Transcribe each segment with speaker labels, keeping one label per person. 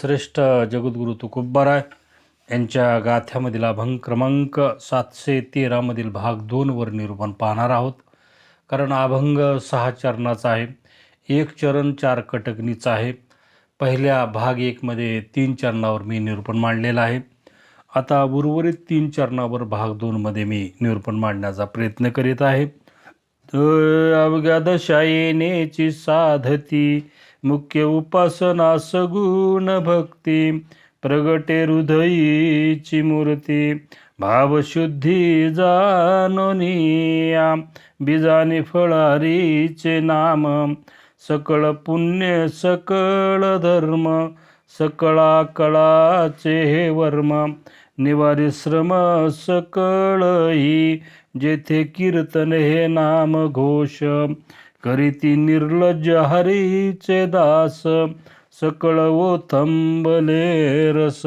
Speaker 1: श्रेष्ठ जगद्गुरु तुकोबाराय यांच्या गाथ्यामधील अभंग क्रमांक सातशे तेरामधील भाग दोनवर निरूपण पाहणार आहोत. कारण अभंग सहा चरणाचा आहे एक चरण चार कटकणीचा आहे. पहिल्या भाग एकमध्ये तीन चरणावर मी निरूपण मांडलेलं आहे. आता उर्वरित तीन चरणावर भाग दोनमध्ये मी निरूपण मांडण्याचा प्रयत्न करीत आहे. तर अवघ्या दशायेनेची साधती मुख्य उपासना सगुण भक्ती प्रगटे हृदयीची मूर्ती भावशुद्धी जाणोनिया बीजाने फळारीचे नाम सकळ पुण्य सकळ धर्म सकळा कळाचे हे वर्म निवारी श्रम सकळही जेथे कीर्तन हे नाम घोष करीती निर्लज्ज हरीचे दास सकळ ओथंबले रस.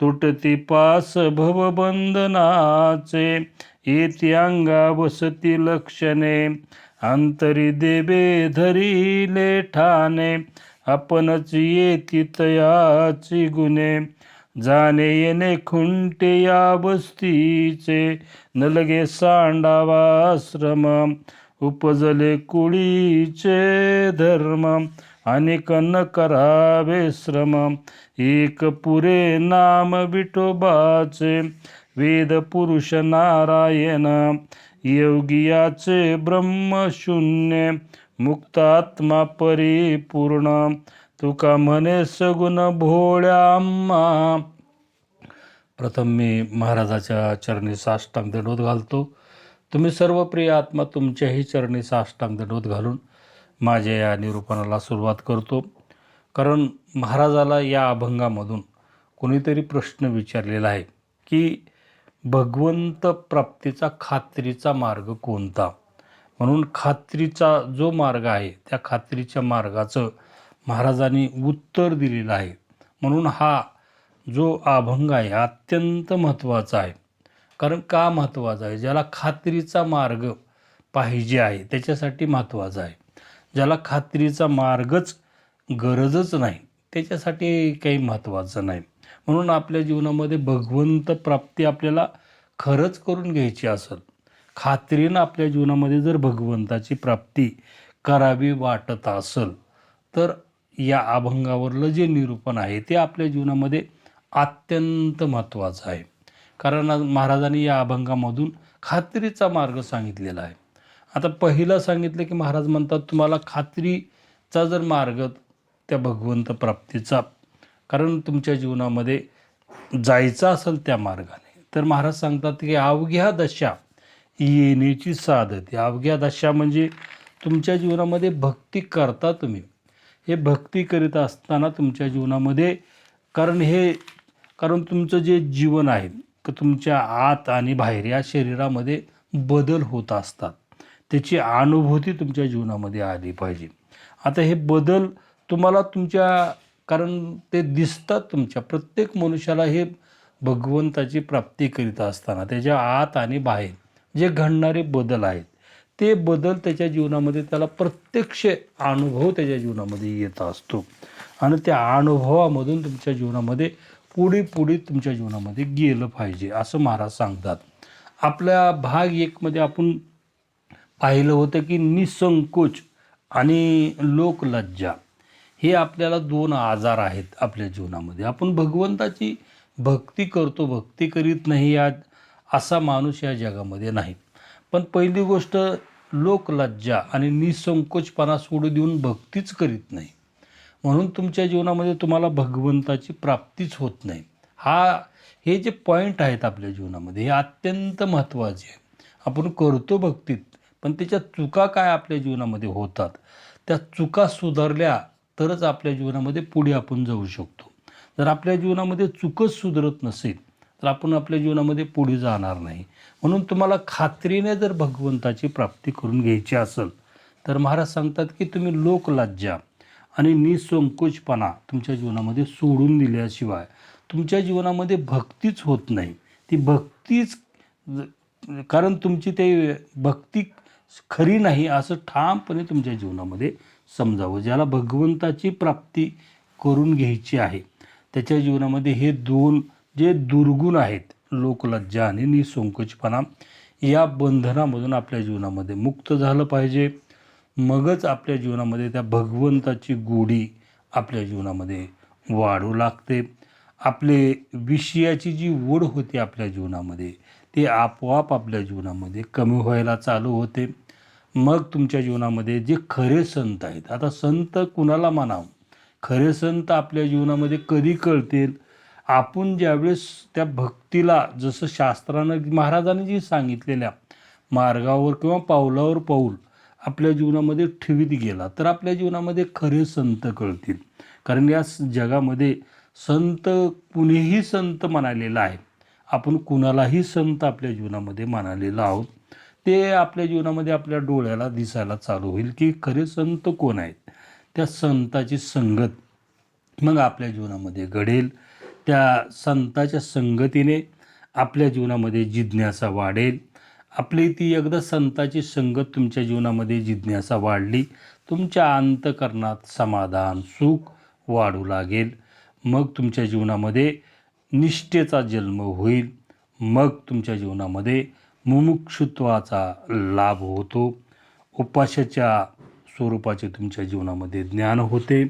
Speaker 1: तुटती पास भवबंधनाचे येती अंगा वसती लक्षणे. अंतरी देवे धरिले ठाणे आपणच येती तयाची गुणे. जाणे येणे खुंटे या वस्तीचे नलगे सांडावाश्रम उपजले कुळीचे धर्म अनेक न करावे श्रम. एक पुरे नाम विठोबाचे वेद पुरुष नारायण. योगियाचे ब्रह्मशून्य मुक्तात्मा परिपूर्ण. तुका म्हणे सगुण भोळ्याम्मा प्रथम मी महाराजाच्या चरणी साष्टांग दंडोत घालतो. तुम्ही सर्व प्रिय आत्मा तुमच्याही चरणी साष्टांग दंडवत घालून माझ्या या निरूपणाला सुरुवात करतो. कारण महाराजाला या अभंगामधून कोणीतरी प्रश्न विचारलेला आहे की भगवंत प्राप्तीचा खात्रीचा मार्ग कोणता? म्हणून खात्रीचा जो मार्ग आहे त्या खात्रीच्या मार्गाचं महाराजांनी उत्तर दिलेलं आहे. म्हणून हा जो अभंग आहे अत्यंत महत्त्वाचा आहे. कारण का महत्त्वाचं आहे? ज्याला खात्रीचा मार्ग पाहिजे आहे त्याच्यासाठी महत्त्वाचा आहे. ज्याला खात्रीचा मार्गच गरजच नाही त्याच्यासाठी काही महत्त्वाचं नाही. म्हणून आपल्या जीवनामध्ये भगवंत प्राप्ती आपल्याला खरंच करून घ्यायची असेल खात्रीनं आपल्या जीवनामध्ये जर भगवंताची प्राप्ती करावी वाटत असेल तर या अभंगावरलं जे निरूपण आहे ते आपल्या जीवनामध्ये अत्यंत महत्त्वाचं आहे. कारण आज महाराजांनी या अभंगामधून खात्रीचा मार्ग सांगितलेला आहे. आता पहिलं सांगितलं की महाराज म्हणतात तुम्हाला खात्रीचा जर मार्ग त्या भगवंत प्राप्तीचा कारण तुमच्या जीवनामध्ये जायचं असेल त्या मार्गाने. तर महाराज सांगतात की अवघ्या दशा येण्याची साधते. अवघ्या दशा म्हणजे तुमच्या जीवनामध्ये भक्ती करता तुम्ही. हे भक्ती करीत असताना तुमच्या जीवनामध्ये कारण हे कारण तुमचं जे जीवन आहे तुमच्या आत आणि बाहेर या शरीरामध्ये बदल होत असतात. त्याची अनुभूती तुमच्या जीवनामध्ये आली पाहिजे. आता हे बदल तुम्हाला तुमच्या कारण ते दिसतात तुमच्या. प्रत्येक मनुष्याला हे भगवंताची प्राप्ती करीत असताना त्याच्या आत आणि बाहेर जे घडणारे बदल आहेत ते बदल त्याच्या जीवनामध्ये त्याला प्रत्यक्ष अनुभव त्याच्या जीवनामध्ये येत असतो. आणि त्या अनुभवामधून तुमच्या जीवनामध्ये पुढे पुढे तुमच्या जीवनामध्ये गेलं पाहिजे असं महाराज सांगतात. आपल्या भाग एकमध्ये आपण पाहिलं होतं की निसंकोच आणि लोकलज्जा हे आपल्याला दोन आजार आहेत आपल्या जीवनामध्ये. आपण भगवंताची भक्ती करतो भक्ती करीत नाही या असा माणूस या जगामध्ये नाही. पण पहिली गोष्ट लोकलज्जा आणि निसंकोचपणा सोडू देऊन भक्तीच करीत नाही. म्हणून तुमच्या जीवनामध्ये तुम्हाला भगवंताची प्राप्तीच होत नाही. हा हे जे पॉईंट आहेत आपल्या जीवनामध्ये हे अत्यंत महत्त्वाचे आहे. आपण करतो भक्तीत पण त्याच्या चुका काय आपल्या जीवनामध्ये होतात? त्या चुका सुधारल्या तरच आपल्या जीवनामध्ये पुढे आपण जाऊ शकतो. जर आपल्या जीवनामध्ये चुकच सुधारत नसेल तर आपण आपल्या जीवनामध्ये पुढे जाणार नाही. म्हणून तुम्हाला खात्रीने जर भगवंताची प्राप्ती करून घ्यायची असेल तर महाराज सांगतात की तुम्ही लोकलज्जा. आणि निसंकोचपणा तुमच्या जीवनामध्ये सोडून दिल्याशिवाय तुमच्या जीवनामध्ये भक्तीच होत नाही. ती भक्तीच कारण तुमची ते भक्ती खरी नाही असं ठामपणे तुमच्या जीवनामध्ये समजावं ज्याला भगवंताची प्राप्ती करून घ्यायची आहे. त्याच्या जीवनामध्ये हे दोन जे दुर्गुण आहेत लोकलज्जा आणि निसंकोचपणा या बंधनामधून आपल्या जीवनामध्ये मुक्त झालं पाहिजे. मगच आपल्या जीवनामध्ये त्या भगवंताची गोडी आपल्या जीवनामध्ये वाढू लागते. आपले विषयाची जी ओढ होती आपल्या जीवनामध्ये ते आपोआप आपल्या जीवनामध्ये कमी व्हायला चालू होते. मग तुमच्या जीवनामध्ये जे खरे संत आहेत आता संत कुणाला मानावं खरे संत आपल्या जीवनामध्ये कधी कळतील? आपण ज्यावेळेस त्या भक्तीला जसं शास्त्रानं महाराजांनी जी सांगितलेल्या मार्गावर किंवा पावलावर पाऊल आपल्या जीवनामध्ये ठेवीत गेला तर आपल्या जीवनामध्ये खरे संत कळतील. कारण या स- जगामध्ये संत कुणीही संत म्हणालेला आहे. आपण कुणालाही संत आपल्या जीवनामध्ये मानालेला आहोत. ते आपल्या जीवनामध्ये आपल्या डोळ्याला दिसायला चालू होईल की खरे संत कोण आहेत. त्या संताची संगत मग आपल्या जीवनामध्ये घडेल. त्या संताच्या संगतीने आपल्या जीवनामध्ये जिज्ञासा वाढेल. आपली ती एकदा संताची संगत तुमच्या जीवनामध्ये जिज्ञासा वाढली तुमच्या अंतकरणात समाधान सुख वाढू लागेल. मग तुमच्या जीवनामध्ये निष्ठेचा जन्म होईल. मग तुमच्या जीवनामध्ये मुमुक्षुत्वाचा लाभ होतो. उपाशाच्या स्वरूपाचे तुमच्या जीवनामध्ये ज्ञान होते.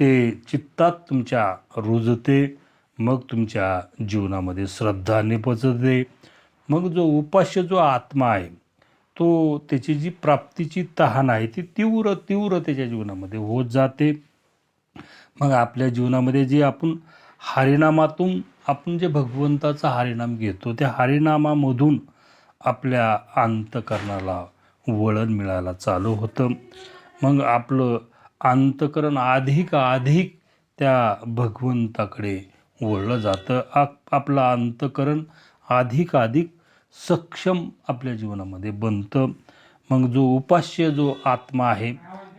Speaker 1: ते चित्तात तुमच्या रुजते. मग तुमच्या जीवनामध्ये श्रद्धा निपजते. मग जो उपास्य जो आत्मा आहे तो त्याची जी प्राप्तीची तहान आहे ती तीव्र तीव्र त्याच्या जीवनामध्ये होत जाते. मग आपल्या जीवनामध्ये जे आपण हरिनामातून आपण जे भगवंताचा हरिनाम घेतो त्या हरिनामामधून आपल्या अंतकरणाला वळण मिळायला चालू होतं. मग आपलं अंतकरण अधिक अधिक त्या भगवंताकडे वळलं जातं. आप आपलं अंतकरण अधिक अधिक सक्षम आपल्या जीवनामध्ये बनतं. मग जो उपास्य जो आत्मा आहे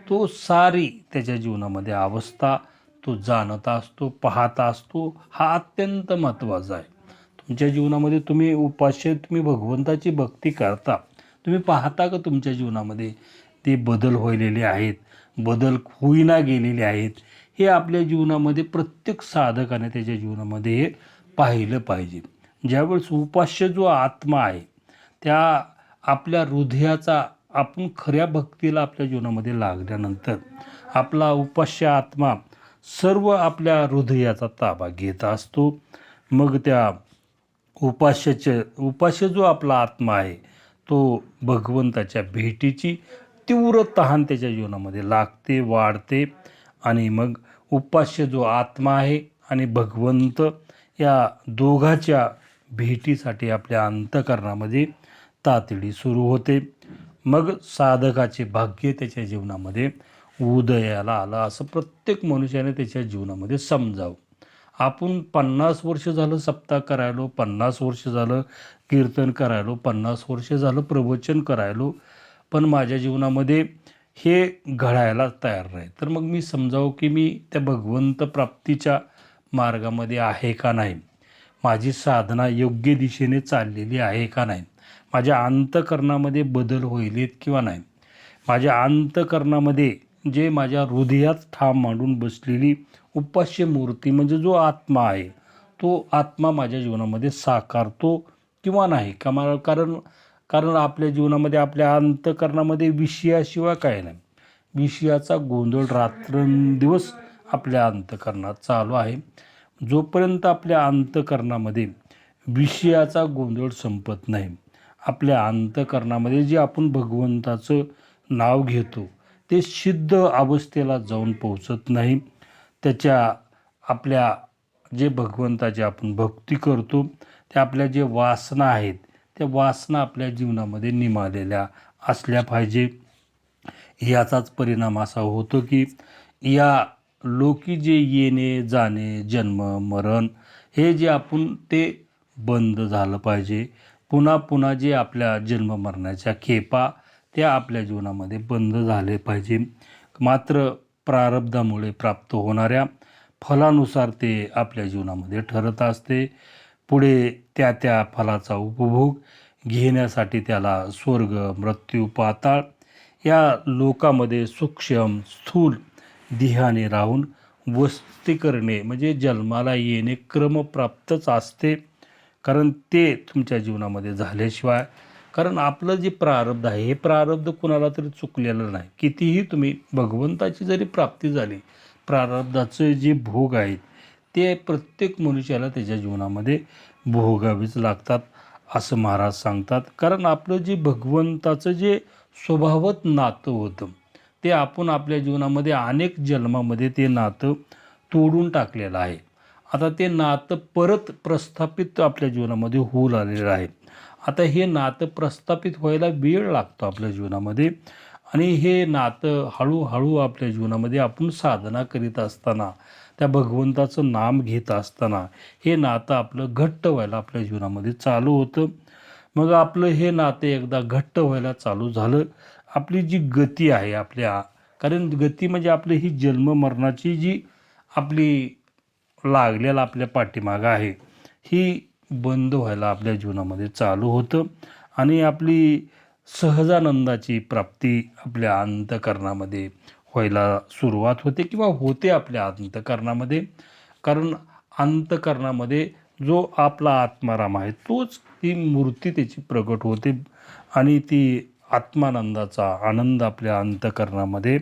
Speaker 1: तो सारी त्याच्या जीवनामध्ये अवस्था तो जाणता असतो पाहता असतो हा अत्यंत महत्त्वाचा आहे. तुमच्या जीवनामध्ये तुम्ही उपास्य तुम्ही भगवंताची भक्ती करता. तुम्ही पाहता का तुमच्या जीवनामध्ये ते बदल व्हायलेले आहेत बदल होईना गेलेले आहेत? हे आपल्या जीवनामध्ये प्रत्येक साधकाने त्याच्या जीवनामध्ये हे पाहिलं पाहिजे. ज्यावेळेस उपास्य जो आत्मा आहे त्या आपल्या हृदयाचा आपण खऱ्या भक्तीला आपल्या जीवनामध्ये लागल्यानंतर आपला उपास्य आत्मा सर्व आपल्या हृदयाचा ताबा घेत असतो. मग त्या उपास्याचे उपास्य जो आपला आत्मा आहे तो भगवंताच्या भेटीची तीव्र तहान त्याच्या जीवनामध्ये लागते वाढते आणि मग उपास्य जो आत्मा आहे आणि भगवंत या दोघाच्या भेटीसाठी आपल्या अंतकरणामध्ये तातडी सुरू होते. मग साधकाचे भाग्य त्याच्या जीवनामध्ये उदयाला आलं. असं प्रत्येक मनुष्याने त्याच्या जीवनामध्ये समजावं. आपण पन्नास वर्ष झालं सप्ताह करायलो पन्नास वर्ष झालं कीर्तन करायलो पन्नास वर्ष झालं प्रवचन करायलो पण माझ्या जीवनामध्ये हे घडायला तयार नाही. तर मग मी समजावं की मी त्या भगवंत प्राप्तीच्या मार्गामध्ये आहे का नाही? माझी साधना योग्य दिशेने चाललेली आहे का नाही? माझ्या अंतकरणामध्ये बदल होईलेत किंवा नाही? माझ्या अंतकरणामध्ये जे माझ्या हृदयात ठाम मांडून बसलेली उपास्य मूर्ती म्हणजे जो आत्मा आहे तो आत्मा माझ्या जीवनामध्ये साकारतो किंवा नाही? का मला कारण कारण आपल्या जीवनामध्ये आपल्या अंतकरणामध्ये विषयाशिवाय काय नाही. विषयाचा गोंधळ रात्रंदिवस आपल्या अंतकरणात चालू आहे. जोपर्यंत आपल्या अंतकरणामध्ये विषयाचा गोंधळ संपत नाही आपल्या अंतकरणामध्ये जे आपण भगवंताचं नाव घेतो ते सिद्ध अवस्थेला जाऊन पोहोचत नाही. त्याच्या आपल्या जे भगवंताची आपण भक्ती करतो त्या आपल्या जे वासना आहेत त्या वासना आपल्या जीवनामध्ये निमालेल्या असल्या पाहिजे. याचाच परिणाम असा होतो की या लोकी जे येणे जाणे जन्म मरण हे जे आपण ते बंद झालं पाहिजे. पुन्हा पुन्हा जे आपल्या जन्म मरणाच्या खेपा त्या आपल्या जीवनामध्ये बंद झाले पाहिजे. मात्र प्रारब्धामुळे प्राप्त होणाऱ्या फलानुसार ते आपल्या जीवनामध्ये ठरत असते. पुढे त्या त्या फलाचा उपभोग घेण्यासाठी त्याला स्वर्ग मृत्यू पाताळ या लोकामध्ये सूक्ष्म स्थूल देहाने राहून वस्ती करणे म्हणजे जन्माला येणे क्रमप्राप्तच असते. कारण ते तुमच्या जीवनामध्ये झाल्याशिवाय कारण आपलं जे प्रारब्ध आहे हे प्रारब्ध कुणाला तरी चुकलेलं नाही. कितीही तुम्ही भगवंताची जरी प्राप्ती झाली प्रारब्धाचे जे भोग आहेत ते प्रत्येक मनुष्याला त्याच्या जीवनामध्ये भोगावीच लागतात असं महाराज सांगतात. कारण आपलं जे भगवंताचं जे स्वभावत नातं होतं ते आपण आपल्या जीवनामध्ये अनेक जन्मामध्ये ते नातं तोडून टाकलेलं आहे. आता ते नातं परत प्रस्थापित आपल्या जीवनामध्ये होऊ लागलेलं आहे. आता हे नातं प्रस्थापित व्हायला वेळ लागतो आपल्या जीवनामध्ये आणि हे नातं हळूहळू आपल्या जीवनामध्ये आपण साधना करीत असताना त्या भगवंताचं नाम घेत असताना हे नातं आपलं घट्ट व्हायला आपल्या जीवनामध्ये चालू होतं. मग आपलं हे नातं एकदा घट्ट व्हायला चालू झालं आपली जी गती आहे आपल्या कारण गती म्हणजे आपली ही जन्म मरणाची जी आपली लागलेला आपल्या पाठीमागं आहे ही बंद व्हायला आपल्या जीवनामध्ये चालू होतं आणि आपली सहजानंदाची प्राप्ती आपल्या अंतकरणामध्ये व्हायला सुरुवात होते किंवा होते आपल्या अंतकरणामध्ये. कारण अंतकरणामध्ये जो आपला आत्माराम आहे तोच ती मूर्ती त्याची प्रगट होते आणि ती आत्मानंदाचा आनंद आपल्या अंतकरणामध्ये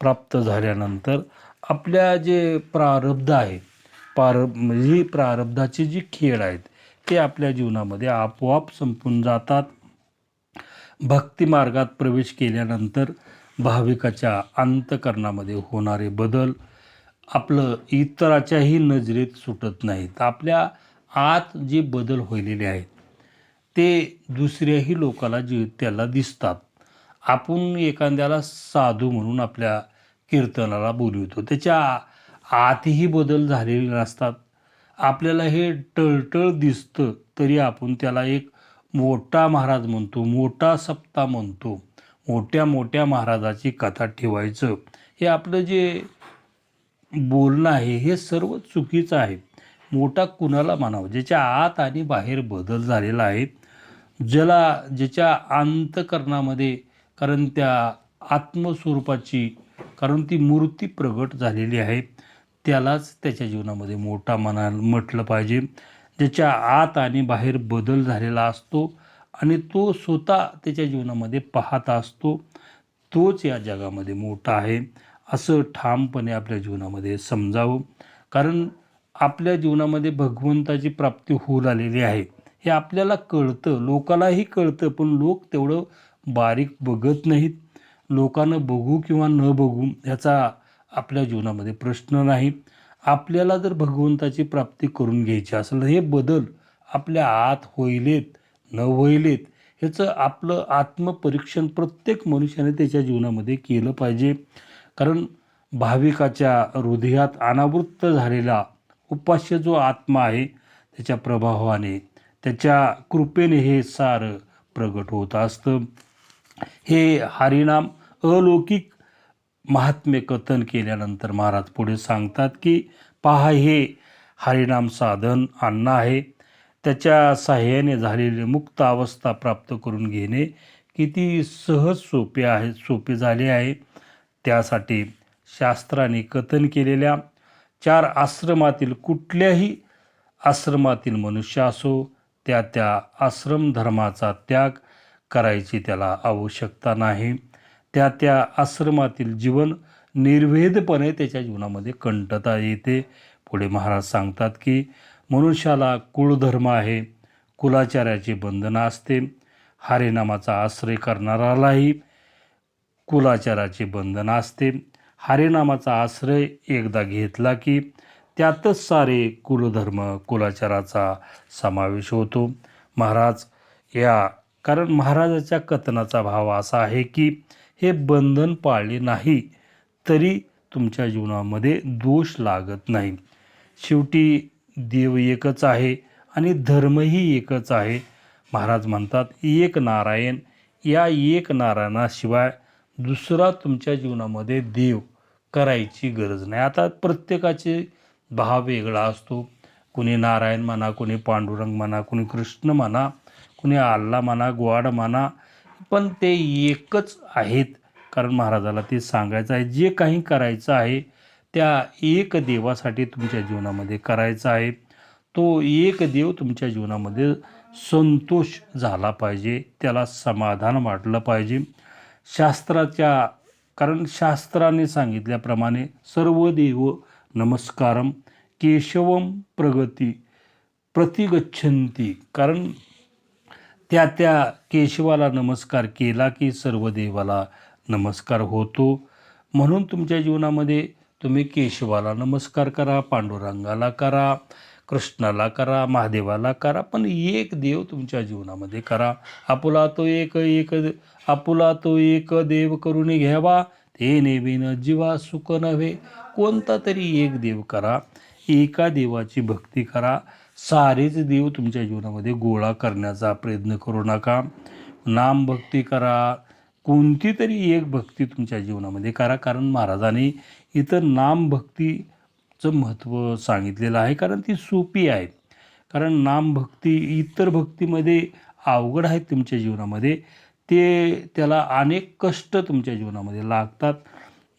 Speaker 1: प्राप्त झाल्यानंतर आपल्या जे प्रारब्ध आहे पार म्हणजे ही प्रारब्धाचे जी खेळ आहेत ते आपल्या जीवनामध्ये आपोआप संपून जातात. भक्तिमार्गात प्रवेश केल्यानंतर भाविकाच्या अंतकरणामध्ये होणारे बदल आपलं इतराच्याही नजरेत सुटत नाहीत. आपल्या आत जे बदल व्हायलेले आहेत ते दुसऱ्याही लोकाला जे त्याला दिसतात. आपण एखाद्याला साधू म्हणून आपल्या कीर्तनाला बोलवतो. त्याच्या आतही बदल झालेले नसतात. आपल्याला हे टळटळ दिसतं तरी आपण त्याला एक मोठा महाराज म्हणतो मोठा सप्ता म्हणतो. मोठ्या मोठ्या महाराजाची कथा ठेवायचं. हे आपलं जे बोलणं आहे हे सर्व चुकीचं आहे. मोठा कुणाला म्हणावं? ज्याच्या आत आणि बाहेर बदल झालेला आहे ज्याला ज्याच्या अंतकरणामध्ये कारण त्या आत्मस्वरूपाची कारण ती मूर्ती प्रगट झालेली आहे त्यालाच त्याच्या जीवनामध्ये मोठा म्हणा म्हटलं पाहिजे. ज्याच्या आत आणि बाहेर बदल झालेला असतो आणि तो स्वतः त्याच्या जीवनामध्ये पाहत असतो तोच या जगामध्ये मोठा आहे. असं ठामपणे आपल्या जीवनामध्ये समजावं. कारण आपल्या जीवनामध्ये भगवंताची प्राप्ती होऊ लागलेली आहे. हे आपल्याला कळतं. लोकालाही कळतं पण लोक तेवढं बारीक बघत नाहीत. लोकांना बघू किंवा न बघू ह्याचा आपल्या जीवनामध्ये प्रश्न नाही. आपल्याला जर भगवंताची प्राप्ती करून घ्यायची असेल तर हे बदल आपल्या आत होईलेत न होईलेत ह्याचं आपलं आत्मपरीक्षण प्रत्येक मनुष्याने त्याच्या जीवनामध्ये केलं पाहिजे. कारण भाविकाच्या हृदयात अनावृत्त झालेला उपास्य जो आत्मा आहे त्याच्या प्रभावाने त्याच्या कृपेने हे सारं प्रगट होत असतं. हे हरिनाम अलौकिक महात्म्य कथन केल्यानंतर महाराज पुढे सांगतात की पहा हे हरिनाम साधन अन्न आहे. त्याच्या साह्याने झालेली मुक्त अवस्था प्राप्त करून घेणे किती सहज सोपे आहे सोपे झाले आहे. त्यासाठी शास्त्राने कथन केलेल्या चार आश्रमातील कुठल्याही आश्रमातील मनुष्य असो त्या त्या आश्रम धर्माचा त्याग करायची त्याला आवश्यकता नाही. त्या त्या आश्रमातील जीवन निर्वेदपणे त्याच्या जीवनामध्ये कंटता येते. पुढे महाराज सांगतात की मनुष्याला कुळधर्म आहे कुलाचार्याची बंधनं असते. हरिनामाचा आश्रय करणारालाही कुलाचाराचे बंधन असते. हरिनामाचा आश्रय एकदा घेतला की त्यातच सारे कुलधर्म कुलाचाराचा समावेश होतो. महाराज या कारण महाराजाच्या कथनाचा भाव असा आहे की हे बंधन पाळले नाही तरी तुमच्या जीवनामध्ये दोष लागत नाही. शेवटी देव एकच आहे आणि धर्मही एकच आहे. महाराज म्हणतात एक नारायण या एक नारायणाशिवाय दुसरा तुमच्या जीवनामध्ये देव करायची गरज नाही. आता प्रत्येकाचे भाव वेगळा असतो. कुणी नारायण म्हणा कुणी पांडुरंग म्हणा कुणी कृष्ण म्हणा कुणी आल्ला म्हणा ग्वाड म्हणा पण ते एकच आहेत. कारण महाराजाला ते सांगायचं आहे. जे काही करायचं आहे त्या एक देवासाठी तुमच्या जीवनामध्ये करायचा आहे. तो एक देव तुमच्या जीवनामध्ये संतोष झाला पाहिजे. त्याला समाधान वाटलं पाहिजे. शास्त्राच्या कारण शास्त्राने सांगितल्याप्रमाणे सर्व देव नमस्कारम केशवम प्रगती प्रतिगच्छंती कारण त्या त्या केशवाला नमस्कार केला की सर्व देवाला नमस्कार होतो. म्हणून तुमच्या जीवनामध्ये तुम्ही केशवाला नमस्कार करा पांडुरंगाला करा कृष्णाला करा महादेवाला करा पण एक देव तुमच्या जीवनामध्ये करा. आपुला तो एक एक आपुला तो एक देव करून घ्यावा. ते नेवेन जीवा सुख नव्हे कोणता तरी एक देव करा एका देवाची भक्ती करा. सारेच देव तुमच्या जीवनामध्ये गोळा करण्याचा प्रयत्न करू नका. नाम भक्ती करा. कोणती तरी एक भक्ती तुमच्या जीवनामध्ये करा. कारण महाराजांनी इतर नाम भक्तीचं महत्त्व सांगितलेलं आहे. कारण ती सोपी आहे. कारण नाम भक्ती इतर भक्तीमध्ये अवघड आहेत तुमच्या जीवनामध्ये. ते त्याला अनेक कष्ट तुमच्या जीवनामध्ये लागतात.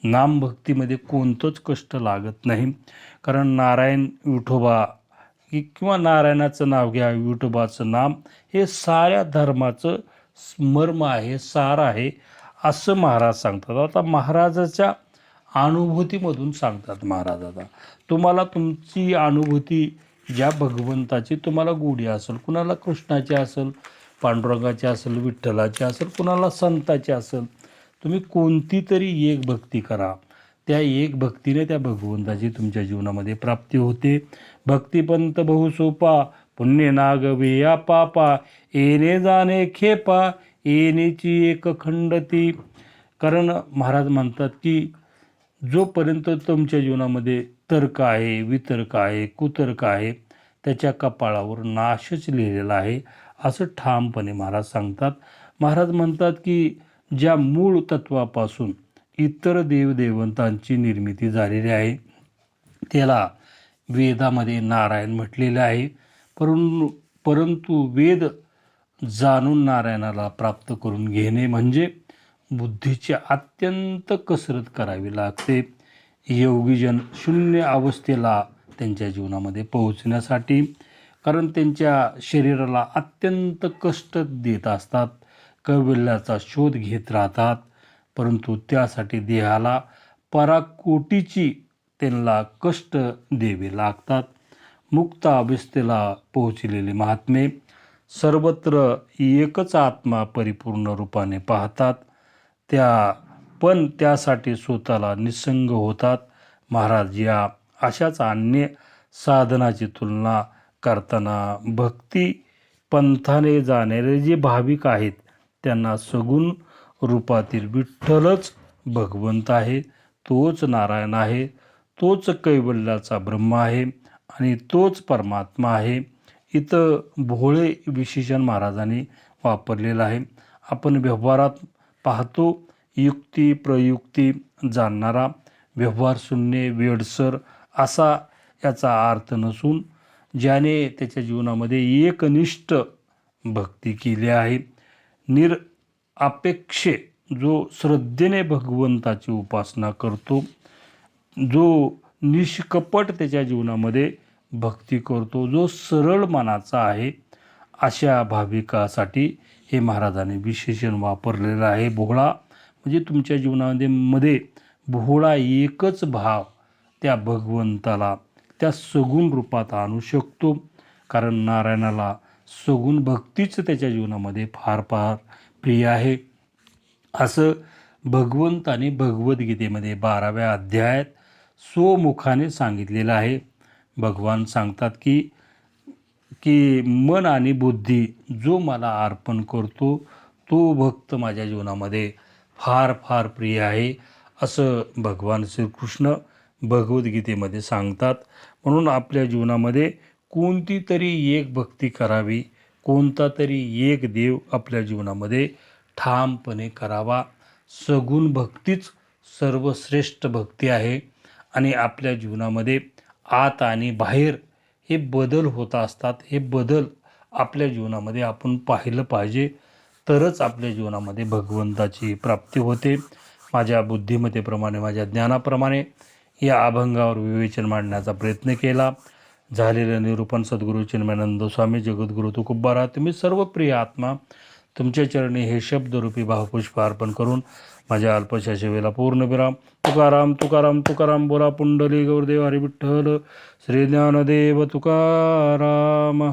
Speaker 1: नामभक्तीमध्ये कोणतंच कष्ट लागत नाही. कारण नारायण विठोबा किंवा नारायणाचं नाव घ्या विठोबाचं नाम हे साऱ्या धर्माचं मर्म आहे सार आहे असं महाराज सांगतात. आता महाराजाच्या अनुभूतीमधून सांगतात महाराज आता तुम्हाला तुमची अनुभूती ज्या भगवंताची तुम्हाला गोडी असेल कुणाला कृष्णाची असेल पांडुरंगाची असेल विठ्ठलाची असेल कुणाला संताची असेल तुम्ही कोणती तरी एक भक्ती करा. त्या एक भक्तीने त्या भगवंताची तुमच्या जीवनामध्ये प्राप्ती होते. भक्तिपंत बहुसोपा पुण्य नागवे या पापा येणे जाणे खेपा येणेची एक खंडती. कारण महाराज म्हणतात की जोपर्यंत तुमच्या जीवनामध्ये तर्क आहे वितर्क आहे कुतर्क आहे त्याच्या कपाळावर नाशच लिहिलेला आहे. असं ठामपणे महाराज सांगतात. महाराज म्हणतात की ज्या मूळ तत्वापासून इतर देवदेवतांची निर्मिती झालेली आहे त्याला वेदामध्ये नारायण म्हटलेलं आहे. परंतु परंतु वेद जाणून नारायणाला प्राप्त करून घेणे म्हणजे बुद्धीची अत्यंत कसरत करावी लागते. योगीजन शून्य अवस्थेला त्यांच्या जीवनामध्ये पोहोचण्यासाठी कारण त्यांच्या शरीराला अत्यंत कष्ट देत असतात कैवल्याचा शोध घेत राहतात परंतु त्यासाठी देहाला पराकोटीची त्यांना कष्ट द्यावे लागतात. मुक्त अवस्थेला पोहोचलेले महात्मे सर्वत्र एकच आत्मा परिपूर्ण रूपाने पाहतात. त्या पण त्यासाठी स्वतःला निसंग होतात. महाराज या अशाच अन्य साधनाची तुलना करताना भक्ती पंथाने जाणारे जे भाविक आहेत त्यांना सगुण रूपातील विठ्ठलच भगवंत आहे. तोच नारायण आहे तोच कैवल्याचा ब्रह्म आहे आणि तोच परमात्मा आहे. इथं भोळे विशेषण महाराजांनी वापरलेलं आहे. आपण व्यवहारात पाहतो युक्ती प्रयुक्ती जाणणारा व्यवहार शून्य वेडसर असा याचा अर्थ नसून ज्याने त्याच्या जीवनामध्ये एकनिष्ठ भक्ती केली आहे. निर अपेक्षे जो श्रद्धेने भगवंताची उपासना करतो जो निष्कपट त्याच्या जीवनामध्ये भक्ती करतो जो सरळ मनाचा आहे अशा भाविकासाठी हे महाराजांनी विशेषण वापरलेलं आहे. भोळा म्हणजे तुमच्या जीवनामध्ये मध्ये भोळा एकच भाव त्या भगवंताला त्या सगुण रूपात आणू शकतो. कारण नारायणाला सगुण भक्तीच त्याच्या जीवनामध्ये फार फार प्रिय आहे. असं भगवंताने भगवद्गीतेमध्ये बाराव्या अध्यायात स्वमुखाने सांगितलेलं आहे. भगवान सांगतात की की मन आणि बुद्धी जो मला अर्पण करतो तो भक्त माझ्या जीवनामध्ये फार फार प्रिय आहे असं भगवान श्रीकृष्ण भगवद्गीतेमध्ये सांगतात. म्हणून आपल्या जीवनामध्ये कोणती तरी एक भक्ती करावी कोणता तरी एक देव आपल्या जीवनामध्ये ठामपणे करावा. सगुण भक्तीच सर्वश्रेष्ठ भक्ती आहे आणि आपल्या जीवनामध्ये आत आणि बाहेर हे बदल होत असतात. हे बदल आपल्या जीवनामध्ये आपण पाहिलं पाहिजे. तरच आपल्या जीवनामध्ये भगवंताची प्राप्ती होते. माझ्या बुद्धिमत्तेप्रमाणे माझ्या ज्ञानाप्रमाणे या अभंगावर विवेचन मांडण्याचा प्रयत्न केला. झालेलं निरूपण सद्गुरू चिन्मयानंद स्वामी जगद्गुरू तुकुब्बारा तुम्ही सर्व प्रिय आत्मा तुमच्या चरणी हे शब्दरूपी भावपुष्प अर्पण करून माझ्या अल्पशा सेवेला पूर्ण विराम. तुकाराम तुकाराम तुकाराम बोला पुंडली गौरदेव हरी विठ्ठल श्री ज्ञानदेव तुकाराम.